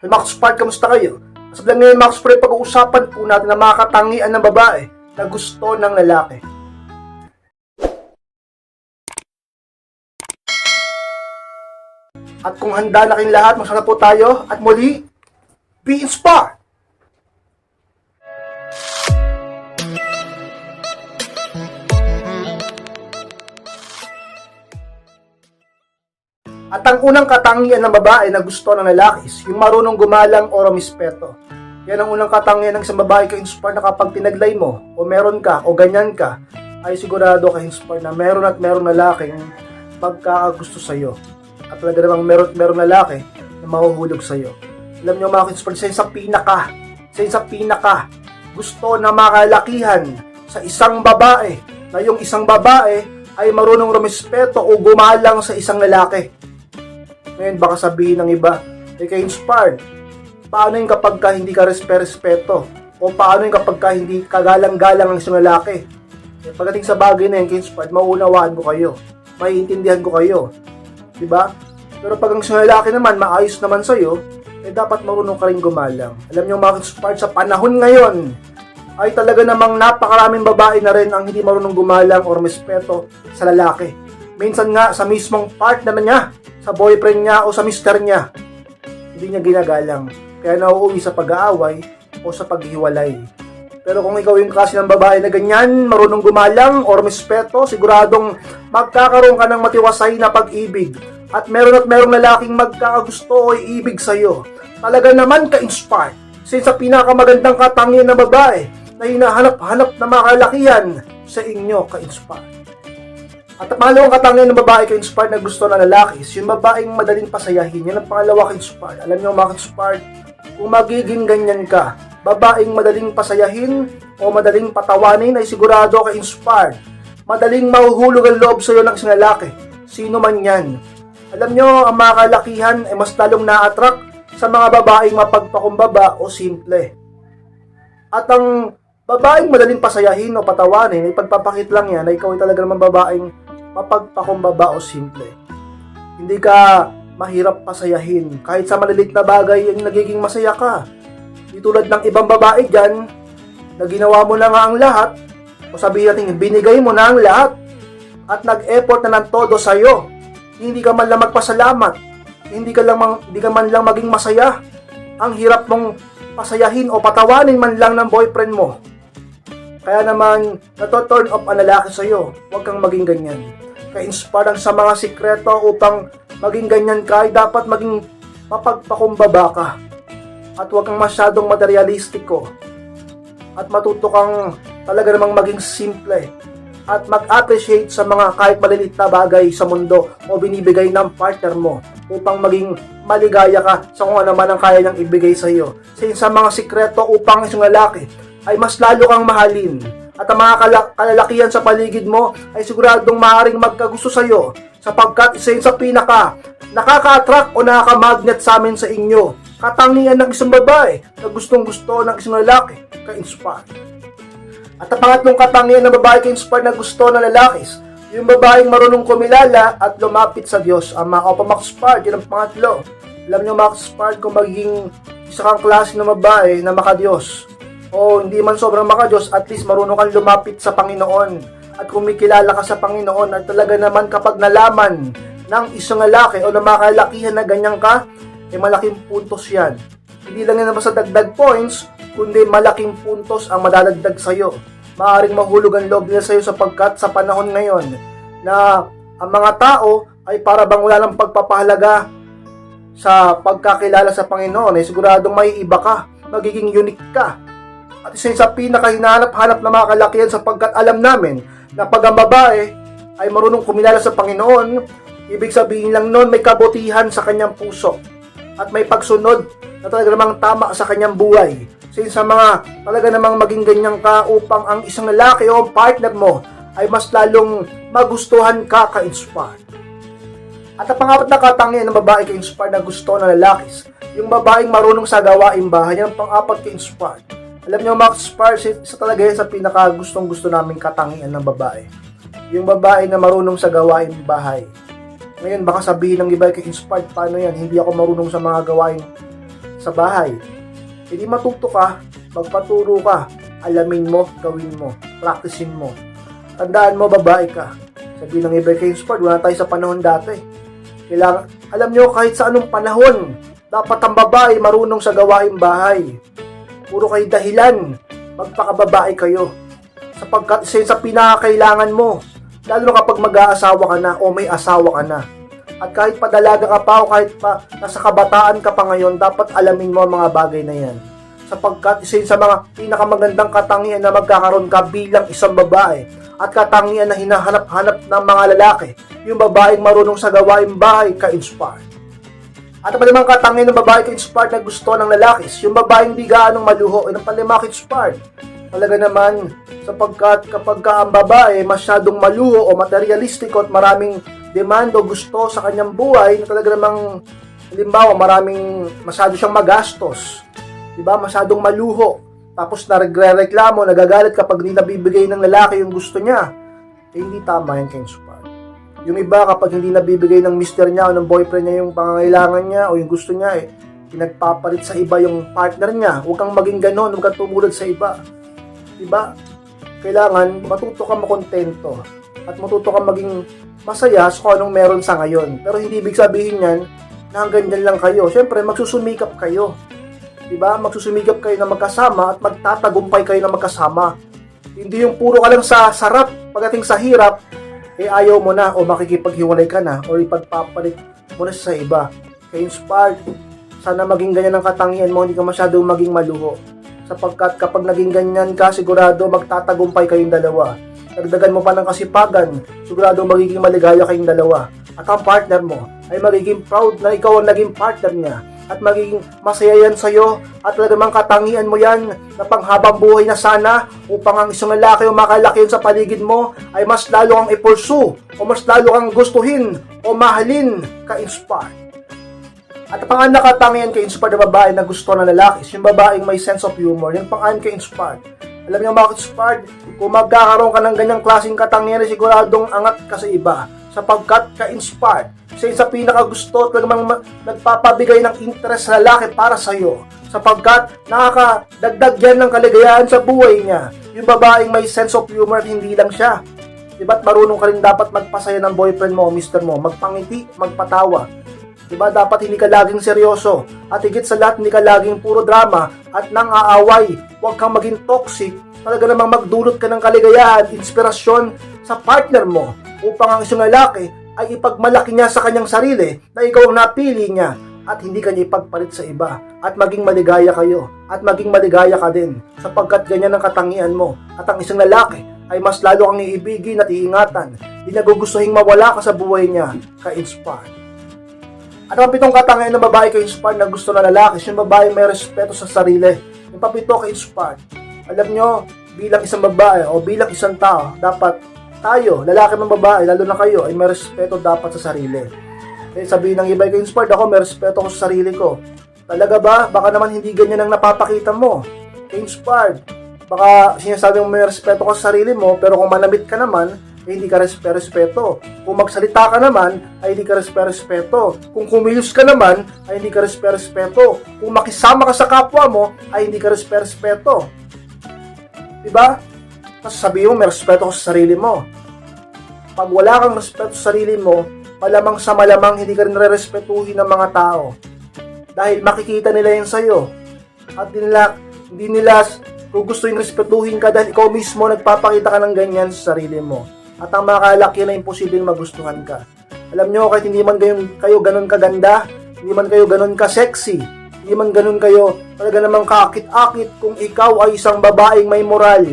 Hey, Max Spark, kamusta kayo? Sa vlog ngayon, Max Spark, pag-uusapan po natin ang mga katangian ng babae na gusto ng lalaki. At kung handa na kayong lahat, magsama po tayo at muli, be inspired! At ang unang katangian ng babae na gusto ng lalaki is yung marunong gumalang o rumispeto. Yan ang unang katangian ng isang babae ka-inspire na kapag tinaglay mo, o meron ka, o ganyan ka, ay sigurado ka-inspire na meron at meron lalaking pagkakagusto sa'yo. At talaga namang meron at meron lalaki na mahuhulog sa'yo. Alam niyo mga ka-inspire, sa pinaka, isa yun sa pinaka gusto na makalakihan sa isang babae na yung isang babae ay marunong rumispeto o gumalang sa isang lalaki. Ngayon, baka sabihin ng iba, eh kay inspired. Paano yung kapag ka hindi ka respe-respeto? O paano yung kapag ka hindi kagalang-galang ang isang lalaki? Eh, pagdating sa bagay na yun, kay inspired, mauunawaan ko kayo. Maiintindihan ko kayo. Diba? Pero pag ang isang lalaki naman, maayos naman sa'yo, eh dapat marunong ka rin gumalang. Alam niyo mga inspired, sa panahon ngayon, ay talaga namang napakaraming babae na rin ang hindi marunong gumalang o respeto sa lalaki. Minsan nga sa mismong partner niya, sa boyfriend niya o sa mister niya, hindi niya ginagalang. Kaya nauuwi sa pag-aaway o sa paghiwalay. Pero kung ikaw yung kasi ng babae na ganyan, marunong gumalang o respeto, siguradong magkakaroon ka ng matiwasay na pag-ibig. At meron at merong lalaking magkakagusto o iibig sa'yo. Talaga naman ka-inspired. Since sa pinakamagandang katangian ng babae na hinahanap-hanap na makalakihan sa inyo ka-inspired. At ang pangalawang katangian ng babae ka-inspired na gusto ng lalaki is yung babaeng madaling pasayahin. Yan ang pangalawa ka-inspired. Alam niyo mga ka-inspired, kung magiging ganyan ka, babaeng madaling pasayahin o madaling patawanin ay sigurado ka-inspired. Madaling mahuhulog ang loob sa iyo ng isang lalaki. Sino man yan. Alam nyo, ang mga kalakihan ay mas lalong na-attract sa mga babaeng mapagpakumbaba o simple. At ang babaeng madaling pasayahin o patawanin, ay pagpapakit lang yan na ikaw ay talaga naman babaeng mapagpakumbaba o simple. Hindi ka mahirap pasayahin. Kahit sa malilit na bagay, yung nagiging masaya ka. Di tulad ng ibang babae dyan, na ginawa mo na nga ang lahat, o sabihin natin, binigay mo na ang lahat, at nag-effort na ng todo sa'yo. Hindi ka man lang magpasalamat. Hindi ka, lang, hindi ka man lang maging masaya. Ang hirap mong pasayahin o patawanin man lang ng boyfriend mo. Kaya naman, nato-turn off ang lalaki sa'yo. Huwag kang maging ganyan. Ka-inspire sa mga sikreto upang maging ganyan ka ay dapat maging mapagpakumbaba ka. At huwag kang masyadong materialistiko. At matuto kang talaga namang maging simple. At mag-appreciate sa mga kahit malilit na bagay sa mundo o binibigay ng partner mo upang maging maligaya ka sa kung ano man ang kaya niyang ibigay sa iyo. Sa mga sikreto upang isang lalaki ay mas lalo kang mahalin. At ang mga kala- kalalakihan sa paligid mo ay siguradong maaaring magkagusto sa iyo sapagkat isa yun sa pinaka nakaka-attract o nakaka-magnet sa amin sa inyo. Katangian ng isang babae na gustong gusto ng isang lalaki ka-inspire. At ang pangatlong katangian ng babae ka-inspire na gusto ng lalaki yung babaeng marunong kumilala at lumapit sa Diyos. Ang mga kapamax part, yun ang pangatlo. Alam niyo max part kung magiging isa kang klase ng babae na makadiyos. O hindi man sobrang makadiyos, at least marunong kang lumapit sa Panginoon. At kumikilala ka sa Panginoon at talaga naman kapag nalaman ng isang lalaki o ng mga kalakihan na ganyan ka, eh malaking puntos yan. Hindi lang yan naman sa dagdag points, kundi malaking puntos ang madadagdag sa'yo. Maaring mahulog ang loob nila sa'yo sapagkat sa panahon ngayon na ang mga tao ay para bang wala ng pagpapahalaga sa pagkakilala sa Panginoon ay siguradong may iba ka, magiging unique ka. At isa sa pinakahinahanap-hanap na mga kalakihan sapagkat alam namin na pag ang babae ay marunong kumilala sa Panginoon, ibig sabihin lang noon may kabutihan sa kanyang puso at may pagsunod na talaga namang tama sa kanyang buhay. Since sa mga talaga namang maging ganyan ka upang ang isang lalaki o partner mo ay mas lalong magustuhan ka ka-inspire. At ang pangapat na katangian ng babae ka-inspire na gusto ng lalaki, yung babaeng marunong sa gawaing bahay, yan ang pang-apat ka-inspire. Alam niyo mga ka-inspire, isa talaga yan sa pinaka gustong gusto naming katangian ng babae. Yung babae na marunong sa gawaing bahay. Ngayon baka sabihin ng iba kay inspired paano yan, hindi ako marunong sa mga gawaing sa bahay. Hindi matuto ka, magpaturo ka, alamin mo, gawin mo, practicein mo. Tandaan mo, babae ka. Sabi ng iba kay Sport, wala tayo sa panahon dati. Kailangan, alam nyo, kahit sa anong panahon, dapat ang babae marunong sa gawaing bahay. Puro kayo dahilan, magpakababae kayo. Sapagkat isa sa pinakakailangan mo. Lalo na kapag mag-aasawa ka na o may asawa ka na. At kahit pa dalaga ka pa o kahit pa nasa kabataan ka pa ngayon, dapat alamin mo ang mga bagay na yan. Sapagkat isa sa mga pinakamagandang katangian na magkakaroon ka bilang isang babae at katangian na hinahanap-hanap ng mga lalaki, yung babaeng marunong sa gawaing bahay ka-inspired. At ang palimang katangian ng babae ka-inspired na gusto ng lalaki, yung babaeng di gaanong maluho, ay ng palimang inspired Talaga naman, sapagkat kapag ka ang babae masyadong maluho o materialistiko at maraming demand o gusto sa kanyang buhay na talaga namang halimbawa maraming masyado siyang magastos. 'Di ba? Masyadong maluho. Tapos nagre-reklamo, nagagalit kapag hindi nabibigay ng lalaki yung gusto niya. Eh, hindi tama yan kay Spar. Yung iba kapag hindi nabibigay ng mister niya o ng boyfriend niya yung pangangailangan niya o yung gusto niya eh, pinagpapalit sa iba yung partner niya. Huwag kang maging ganon, huwag kang tumulad sa iba. Diba? Kailangan matuto ka makontento at matuto ka maging masaya sa kung anong meron sa ngayon. Pero hindi ibig sabihin yan na hanggang dyan lang kayo. Siyempre, magsusumikap kayo. Diba? Magsusumikap kayo na magkasama at magtatagumpay kayo na magkasama. Hindi yung puro ka lang sa sarap pagdating sa hirap, eh ayaw mo na o makikipaghiwalay ka na o ipagpapalit mo na sa iba. Kaya inspired, sana maging ganyan ang katangian mo, hindi ka masyadong maging maluho sapagkat kapag naging ganyan ka, sigurado magtatagumpay kayong dalawa. Dagdagan mo pa ng kasipagan, sigurado magiging maligaya kayong dalawa. At ang partner mo ay magiging proud na ikaw ang naging partner niya at magiging masaya yan sa'yo at talagang katangian mo yan na panghabang buhay na sana upang ang isang lalaki o makalaki sa paligid mo ay mas lalo kang ipursu o mas lalo kang gustuhin o mahalin ka-inspire. At ang pangalan na katangian kay inspired na babae na gusto ng lalaki is yung babaeng may sense of humor. Yung pangalan kay inspired. Alam niyo mga inspired, kung magkakaroon ka ng ganyang klaseng katangian, siguradong angat ka sa iba. Sapagkat ka-inspired. Yun sa pinakagusto at namang ma- nagpapabigay ng interest sa lalaki para sa iyo. Sapagkat nakakadagdag yan ng kaligayahan sa buhay niya. Yung babaeng may sense of humor at hindi lang siya. Diba't marunong ka rin dapat magpasaya ng boyfriend mo o mister mo, magpangiti, magpatawa. Diba? Dapat hindi ka laging seryoso. At higit sa lahat, hindi ka laging puro drama at nang aaway. Huwag kang maging toxic. Talaga namang magdulot ka ng kaligayahan, inspirasyon sa partner mo upang ang isang lalaki ay ipagmalaki niya sa kanyang sarili na ikaw ang napili niya at hindi kanya ipagpalit sa iba at maging maligaya kayo at maging maligaya ka din sapagkat ganyan ang katangian mo at ang isang lalaki ay mas lalo kang iibigin at iingatan di gugustuhin mawala ka sa buhay niya ka-inspire at ang pitong katangian ng babae kay inspired na gusto na lalaki, yung babae may respeto sa sarili. Yung papito kay inspired. Alam nyo, bilang isang babae o bilang isang tao, dapat tayo, lalaki ng babae, lalo na kayo, ay may respeto dapat sa sarili. Eh, sabihin ng iba kay inspired ako, may respeto ko sa sarili ko. Talaga ba? Baka naman hindi ganyan ang napapakita mo. Inspired. Baka sinasabi mo may respeto ko sa sarili mo, pero kung manamit ka naman, eh, hindi ka respeto. Kung magsalita ka naman, ay hindi ka respeto. Kung kumilos ka naman, ay hindi ka respeto. Kung makisama ka sa kapwa mo, ay hindi ka respeto. Diba? Tapos sabihin mo, may respeto ka sa sarili mo. Pag wala kang respeto sa sarili mo, malamang sa malamang hindi ka rin re-respetuhin ng mga tao. Dahil makikita nila yan sa'yo. At hindi nila, hindi nila gusto yung respetuhin ka dahil ikaw mismo nagpapakita ka ng ganyan sa sarili mo at ang mga kalaki na imposibleng magustuhan ka. Alam nyo, kahit hindi man kayo, kayo ganun kaganda, hindi man kayo ganun ka-sexy, hindi man ganun kayo talaga namang kakit-akit kung ikaw ay isang babaeng may moral,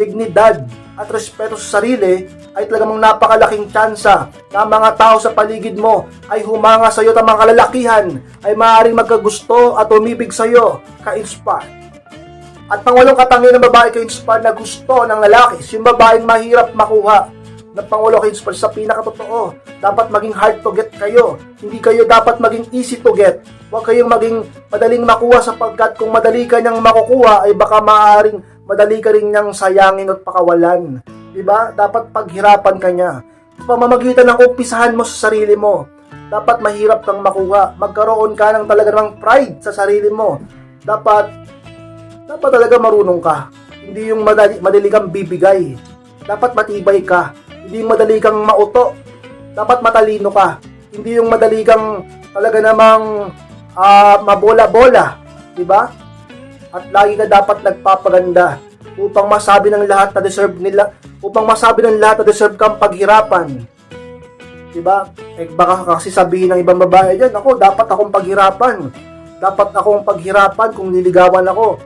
dignidad, at respeto sa sarili, ay talagang napakalaking tsansa na mga tao sa paligid mo ay humanga sa iyo at mga kalalakihan ay maaaring magkagusto at umibig sa iyo, ka-inspire. At pangwalong katangian ng babae ka-inspire na gusto ng lalaki, yung babaeng mahirap makuha ng Pangulo kay sa pinakatotoo. Dapat maging hard to get kayo. Hindi kayo dapat maging easy to get. Huwag kayong maging madaling makuha sapagkat kung madali ka niyang makukuha ay baka maaaring madali ka rin niyang sayangin at pakawalan. Diba? Dapat paghirapan ka niya. Pamamagitan ng umpisahan mo sa sarili mo. Dapat mahirap kang makuha. Magkaroon ka ng talaga ng pride sa sarili mo. Dapat, dapat talaga marunong ka. Hindi yung madali, madali kang bibigay. Dapat matibay ka. Hindi madali kang mauto. Dapat matalino ka. Hindi yung madali kang talaga namang ah, mabola-bola. di ba? At lagi ka dapat nagpapaganda upang masabi ng lahat na deserve nila, upang masabi ng lahat na deserve kang paghirapan. Diba? Eh, baka kasi sabihin ng ibang babae dyan, ako, dapat akong paghirapan. Dapat akong paghirapan kung niligawan ako.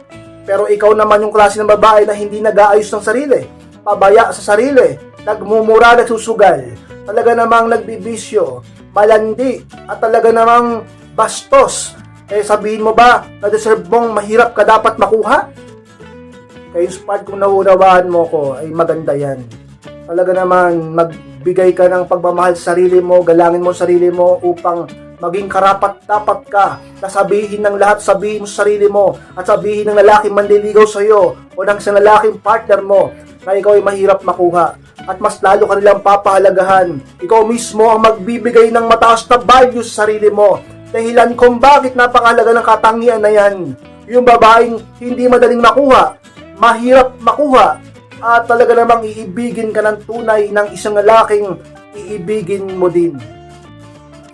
Pero ikaw naman yung klase ng babae na hindi nag-aayos ng sarili. Pabaya sa sarili. Nagmumura, nagsusugal. Talaga namang nagbibisyo. Malandi. At talaga namang bastos. Eh sabihin mo ba na deserve mong mahirap ka dapat makuha? Kaya yung spot kung naunawaan mo ko ay maganda yan. Talaga naman magbigay ka ng pagmamahal sa sarili mo, galangin mo sa sarili mo upang maging karapat dapat ka na sabihin ng lahat, sabihin mo sa sarili mo at sabihin ng lalaking manliligaw sa iyo o ng isang lalaking partner mo na ikaw ay mahirap makuha at mas lalo ka nilang papahalagahan. Ikaw mismo ang magbibigay ng mataas na value sa sarili mo. Dahilan kung bakit napakahalaga ng katangian na yan. Yung babaeng hindi madaling makuha, mahirap makuha, at talaga namang iibigin ka ng tunay ng isang lalaking iibigin mo din.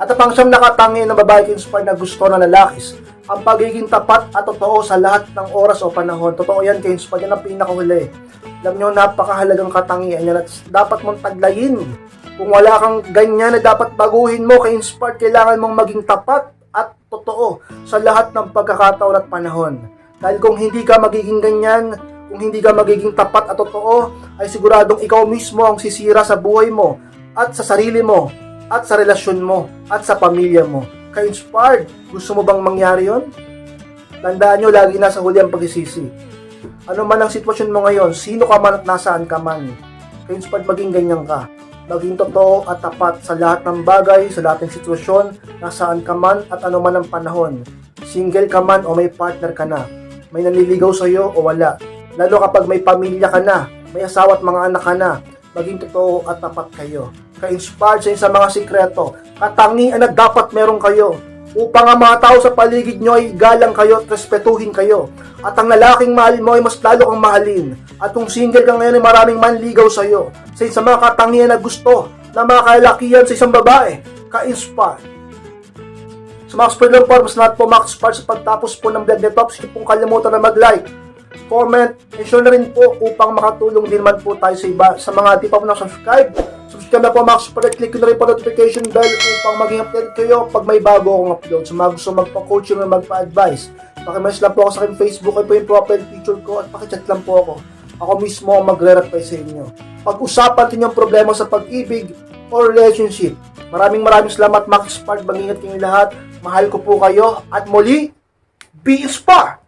At ang pangsyam nakatangi ng babae inspired na gusto ng lalakis, ang pagiging tapat at totoo sa lahat ng oras o panahon. Totoo yan kay inspired, yan ang pinakahuli. Alam nyo, napakahalagang katangian yan at dapat mong taglayin. Kung wala kang ganyan na dapat baguhin mo kay inspired, kailangan mong maging tapat at totoo sa lahat ng pagkakataon at panahon. Dahil kung hindi ka magiging ganyan, kung hindi ka magiging tapat at totoo, ay siguradong ikaw mismo ang sisira sa buhay mo at sa sarili mo at sa relasyon mo at sa pamilya mo. Ka-inspired, gusto mo bang mangyari yon? Tandaan nyo, lagi nasa huli ang pagsisisi. Ano man ang sitwasyon mo ngayon, sino ka man at nasaan ka man, ka-inspired maging ganyan ka. Maging totoo at tapat sa lahat ng bagay, sa lahat ng sitwasyon, nasaan ka man at ano man ang panahon. Single ka man o may partner ka na. May nanliligaw sa iyo o wala. Lalo kapag may pamilya ka na, may asawa at mga anak ka na, maging totoo at tapat kayo. Ka-inspired sa mga sikreto, katangian na dapat meron kayo upang ang mga tao sa paligid nyo ay galang kayo at respetuhin kayo. At ang lalaking mahal mo ay mas lalo kang mahalin. At kung single ka ngayon ay maraming manligaw sa iyo. Sa isang mga katangian na gusto na mga kalakihan sa isang babae, ka-inspire. Sa mga spread ng forms po mga ka-inspire sa pagtapos po ng vlog nito, huwag pong kalimutan na mag-like, comment, and share na rin po upang makatulong din man po tayo sa iba. Sa mga di pa po na-subscribe, subscribe na po mga super click na rin po notification bell upang maging update kayo pag may bago akong upload. Sa mga gusto magpa-coaching o magpa-advise, pakimess lang po ako sa aking Facebook ay po yung profile picture ko at pakichat lang po ako. Ako mismo ang magre-reply sa inyo. Pag-usapan din yung problema sa pag-ibig or relationship. Maraming maraming salamat Max Spark. Mag-ingat kayong lahat. Mahal ko po kayo. At muli, be inspired!